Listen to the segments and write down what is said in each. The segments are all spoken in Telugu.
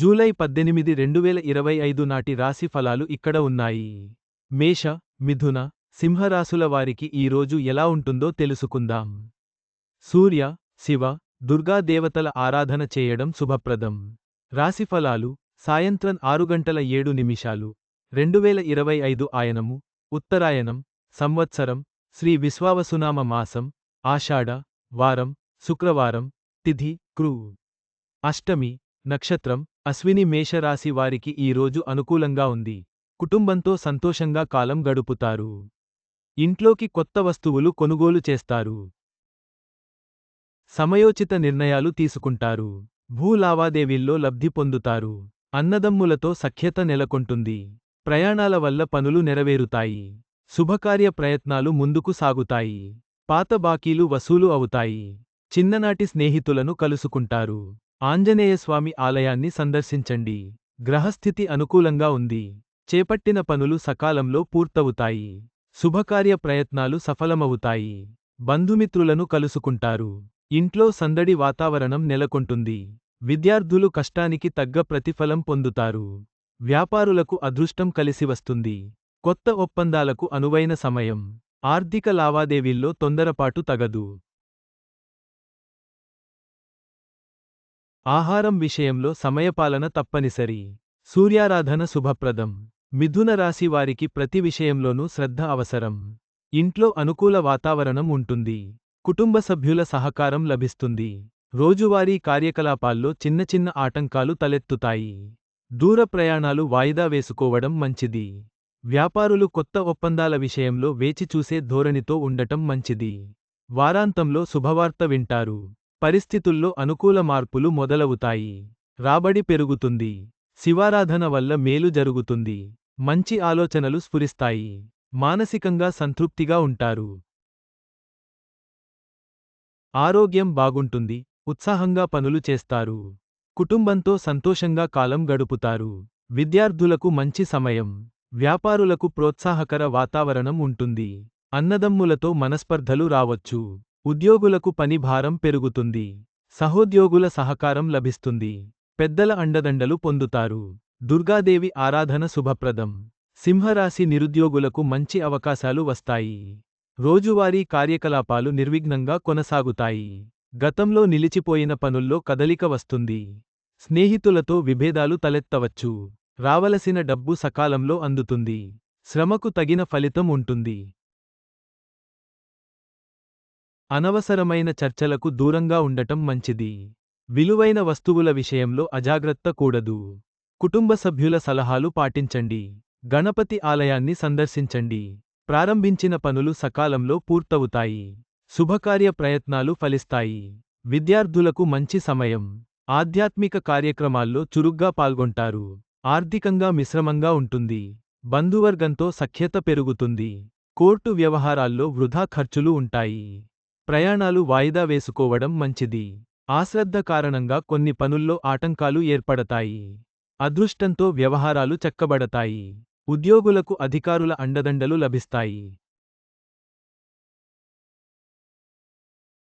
జూలై పద్దెనిమిది రెండువేల ఇరవై ఐదు నాటి రాశి ఫలాలు ఇక్కడ ఉన్నాయి. మేష మిథున సింహరాశుల వారికి ఈ రోజు ఎలా ఉంటుందో తెలుసుకుందాం. సూర్య శివ దుర్గాదేవతల ఆరాధన చేయడం శుభప్రదం. రాశి ఫలాలు సాయంత్రం ఆరు గంటల ఏడు నిమిషాలు రెండువేల ఇరవై ఐదు ఆయనము ఉత్తరాయణం సంవత్సరం శ్రీ విశ్వావసునామ మాసం ఆషాఢ వారం శుక్రవారం తిథి క్రూ అష్టమి నక్షత్రం అశ్విని మేషరాశి వారికి ఈ రోజు అనుకూలంగా ఉంది. కుటుంబంతో సంతోషంగా కాలం గడుపుతారు. ఇంట్లోకి కొత్త వస్తువులు కొనుగోలు చేస్తారు. సమయోచిత నిర్ణయాలు తీసుకుంటారు. భూ లావాదేవీల్లో లబ్ధి పొందుతారు. అన్నదమ్ములతో సఖ్యత నెలకొంటుంది. ప్రయాణాల వల్ల పనులు నెరవేరుతాయి. శుభకార్య ప్రయత్నాలు ముందుకు సాగుతాయి. పాత బాకీలు వసూలు అవుతాయి. చిన్ననాటి స్నేహితులను కలుసుకుంటారు. ఆంజనేయస్వామి ఆలయాన్ని సందర్శించండి. గ్రహస్థితి అనుకూలంగా ఉంది. చేపట్టిన పనులు సకాలంలో పూర్తవుతాయి. శుభకార్య ప్రయత్నాలు సఫలమవుతాయి. బంధుమిత్రులను కలుసుకుంటారు. ఇంట్లో సందడి వాతావరణం నెలకొంటుంది. విద్యార్థులు కష్టానికి తగ్గ ప్రతిఫలం పొందుతారు. వ్యాపారులకు అదృష్టం కలిసివస్తుంది కొత్త ఒప్పందాలకు అనువైన సమయం. ఆర్థిక లావాదేవీల్లో తొందరపాటు తగదు. ఆహారం విషయంలో సమయపాలన తప్పనిసరి. సూర్యారాధన శుభప్రదం. మిథున రాశి వారికి ప్రతి విషయంలోనూ శ్రద్ధ అవసరం. ఇంట్లో అనుకూల వాతావరణం ఉంటుంది. కుటుంబ సభ్యుల సహకారం లభిస్తుంది. రోజువారీ కార్యకలాపాల్లో చిన్న చిన్న ఆటంకాలు తలెత్తుతాయి. దూర ప్రయాణాలు వాయిదా వేసుకోవడం మంచిది. వ్యాపారులు కొత్త ఒప్పందాల విషయంలో వేచి చూసే ధోరణితో ఉండటం మంచిది. వారాంతంలో శుభవార్త వింటారు. పరిస్థితుల్లో అనుకూల మార్పులు మొదలవుతాయి. రాబడి పెరుగుతుంది. శివారాధన వల్ల మేలు జరుగుతుంది. మంచి ఆలోచనలు స్ఫురిస్తాయి. మానసికంగా సంతృప్తిగా ఉంటారు. ఆరోగ్యం బాగుంటుంది. ఉత్సాహంగా పనులు చేస్తారు. కుటుంబంతో సంతోషంగా కాలం గడుపుతారు. విద్యార్థులకు మంచి సమయం. వ్యాపారులకు ప్రోత్సాహకర వాతావరణం ఉంటుంది. అన్నదమ్ములతో మనస్పర్ధలు రావచ్చు. ఉద్యోగులకు పని భారం పెరుగుతుంది. సహోద్యోగుల సహకారం లభిస్తుంది. పెద్దల అండదండలు పొందుతారు. దుర్గాదేవి ఆరాధన శుభప్రదం. సింహరాశి నిరుద్యోగులకు మంచి అవకాశాలు వస్తాయి. రోజువారీ కార్యకలాపాలు నిర్విఘ్నంగా కొనసాగుతాయి. గతంలో నిలిచిపోయిన పనుల్లో కదలిక వస్తుంది. స్నేహితులతో విభేదాలు తలెత్తవచ్చు. రావలసిన డబ్బు సకాలంలో అందుతుంది. శ్రమకు తగిన ఫలితం ఉంటుంది. అనవసరమైన చర్చలకు దూరంగా ఉండటం మంచిది. విలువైన వస్తువుల విషయంలో అజాగ్రత్త కూడదు. కుటుంబ సభ్యుల సలహాలు పాటించండి. గణపతి ఆలయాన్ని సందర్శించండి. ప్రారంభించిన పనులు సకాలంలో పూర్తవుతాయి. శుభకార్య ప్రయత్నాలు ఫలిస్తాయి. విద్యార్థులకు మంచి సమయం. ఆధ్యాత్మిక కార్యక్రమాల్లో చురుగ్గా పాల్గొంటారు. ఆర్థికంగా మిశ్రమంగా ఉంటుంది. బంధువర్గంతో సఖ్యత పెరుగుతుంది. కోర్టు వ్యవహారాల్లో వృధా ఖర్చులు ఉంటాయి. ప్రయాణాలు వాయిదా వేసుకోవడం మంచిది. ఆశ్రద్ధ కారణంగా కొన్ని పనుల్లో ఆటంకాలు ఏర్పడతాయి. అదృష్టంతో వ్యవహారాలు చక్కబడతాయి. ఉద్యోగులకు అధికారుల అండదండలు లభిస్తాయి.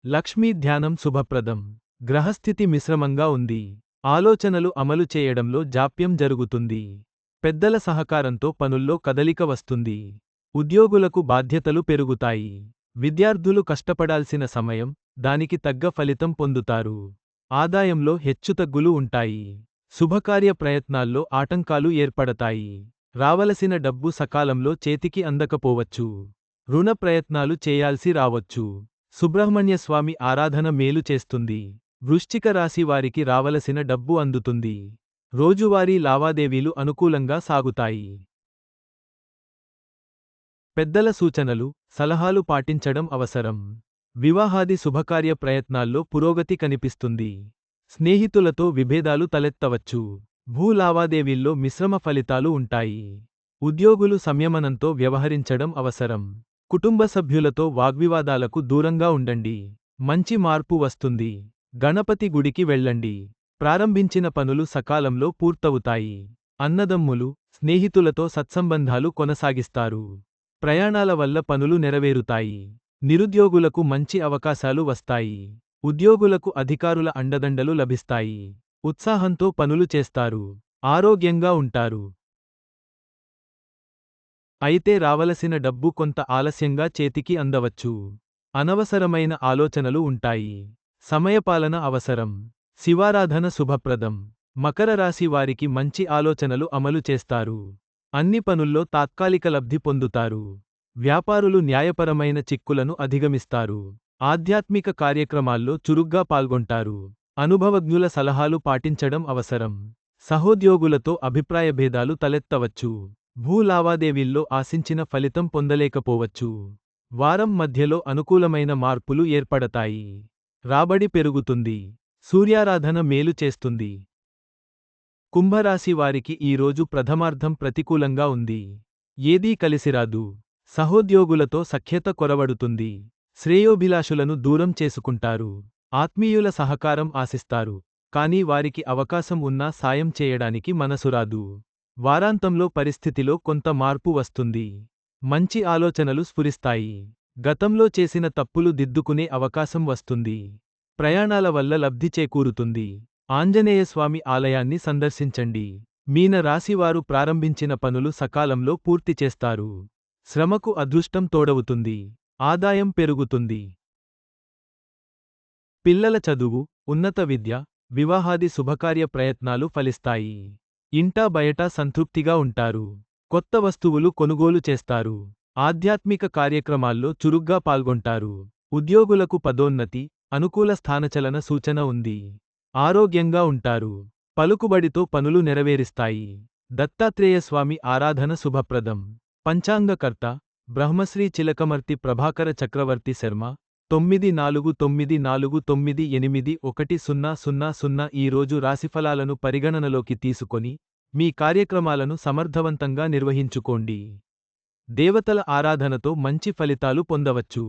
లక్ష్మీ ధ్యానం శుభప్రదం. గ్రహస్థితి మిశ్రమంగా ఉంది. ఆలోచనలు అమలు చేయడంలో జాప్యం జరుగుతుంది. పెద్దల సహకారంతో పనుల్లో కదలిక వస్తుంది. ఉద్యోగులకు బాధ్యతలు పెరుగుతాయి. విద్యార్థులు కష్టపడాల్సిన సమయం దానికి తగ్గ ఫలితం పొందుతారు. ఆదాయంలో హెచ్చుతగ్గులు ఉంటాయి. శుభకార్య ప్రయత్నాల్లో ఆటంకాలు ఏర్పడతాయి. రావలసిన డబ్బు సకాలంలో చేతికి అందకపోవచ్చు. రుణ ప్రయత్నాలు చేయాల్సి రావచ్చు. సుబ్రహ్మణ్యస్వామి ఆరాధన మేలు చేస్తుంది. వృశ్చిక రాశి వారికి రావలసిన డబ్బు అందుతుంది. రోజువారీ లావాదేవీలు అనుకూలంగా సాగుతాయి. పెద్దల సూచనలు సలహాలు పాటించడం అవసరం. వివాహాది శుభకార్య ప్రయత్నాల్లో పురోగతి కనిపిస్తుంది. స్నేహితులతో విభేదాలు తలెత్తవచ్చు. భూ లావాదేవీల్లో మిశ్రమ ఫలితాలు ఉంటాయి. ఉద్యోగులు సంయమనంతో వ్యవహరించడం అవసరం. కుటుంబ సభ్యులతో వాగ్వివాదాలకు దూరంగా ఉండండి. మంచి మార్పు వస్తుంది. గణపతి గుడికి వెళ్ళండి. ప్రారంభించిన పనులు సకాలంలో పూర్తవుతాయి. అన్నదమ్ములు స్నేహితులతో సత్సంబంధాలు కొనసాగిస్తారు. ప్రయాణాల వల్ల పనులు నెరవేరుతాయి. నిరుద్యోగులకు మంచి అవకాశాలు వస్తాయి. ఉద్యోగులకు అధికారుల అండదండలు లభిస్తాయి. ఉత్సాహంతో పనులు చేస్తారు. ఆరోగ్యంగా ఉంటారు. అయితే రావలసిన డబ్బు కొంత ఆలస్యంగా చేతికి అందవచ్చు. అనవసరమైన ఆలోచనలు ఉంటాయి. సమయపాలన అవసరం. శివారాధన శుభప్రదం. మకర రాశి వారికి మంచి ఆలోచనలు అమలు చేస్తారు. అన్ని పనుల్లో తాత్కాలిక లబ్ధి పొందుతారు. వ్యాపారులు న్యాయపరమైన చిక్కులను అధిగమిస్తారు. ఆధ్యాత్మిక కార్యక్రమాల్లో చురుగ్గా పాల్గొంటారు. అనుభవజ్ఞుల సలహాలు పాటించడం అవసరం. సహోద్యోగులతో అభిప్రాయ భేదాలు తలెత్తవచ్చు. భూ లావాదేవీల్లో ఆశించిన ఫలితం పొందలేకపోవచ్చు. వారం మధ్యలో అనుకూలమైన మార్పులు ఏర్పడతాయి. రాబడి పెరుగుతుంది. సూర్యారాధన మేలు చేస్తుంది. కుంభరాశి వారికి ఈరోజు ప్రథమార్థం ప్రతికూలంగా ఉంది. ఏదీ కలిసిరాదు. సహోద్యోగులతో సఖ్యత కొరవడుతుంది. శ్రేయోభిలాషులను దూరం చేసుకుంటారు. ఆత్మీయుల సహకారం ఆశిస్తారు. కానీ వారికి అవకాశం ఉన్నా సాయం చేయడానికి మనసురాదు వారాంతంలో పరిస్థితిలో కొంత మార్పు వస్తుంది. మంచి ఆలోచనలు స్ఫురిస్తాయి. గతంలో చేసిన తప్పులు దిద్దుకునే అవకాశం వస్తుంది. ప్రయాణాల వల్ల లబ్ధి చేకూరుతుంది. ఆంజనేయస్వామి ఆలయాన్ని సందర్శించండి. మీన రాశివారు ప్రారంభించిన పనులు సకాలంలో పూర్తి చేస్తారు. శ్రమకు అదృష్టం తోడవుతుంది. ఆదాయం పెరుగుతుంది. పిల్లల చదువు ఉన్నత విద్య వివాహాది శుభకార్య ప్రయత్నాలు ఫలిస్తాయి. ఇంటా బయట సంతృప్తిగా ఉంటారు. కొత్త వస్తువులు కొనుగోలు చేస్తారు. ఆధ్యాత్మిక కార్యక్రమాల్లో చురుగ్గా పాల్గొంటారు. ఉద్యోగులకు పదోన్నతి అనుకూల స్థానచలన సూచన ఉంది. ఆరోగ్యంగా ఉంటారు. పలుకుబడితో పనులు నెరవేరిస్తాయి. దత్తాత్రేయస్వామి ఆరాధన శుభప్రదం. పంచాంగకర్త బ్రహ్మశ్రీ చిలకమర్తి ప్రభాకర చక్రవర్తి శర్మ తొమ్మిది నాలుగు తొమ్మిది నాలుగు తొమ్మిది ఎనిమిది ఒకటి సున్నా సున్నా సున్నా ఈ రోజు రాశిఫలాలను పరిగణనలోకి తీసుకొని మీ కార్యక్రమాలను సమర్థవంతంగా నిర్వహించుకోండి. దేవతల ఆరాధనతో మంచి ఫలితాలు పొందవచ్చు.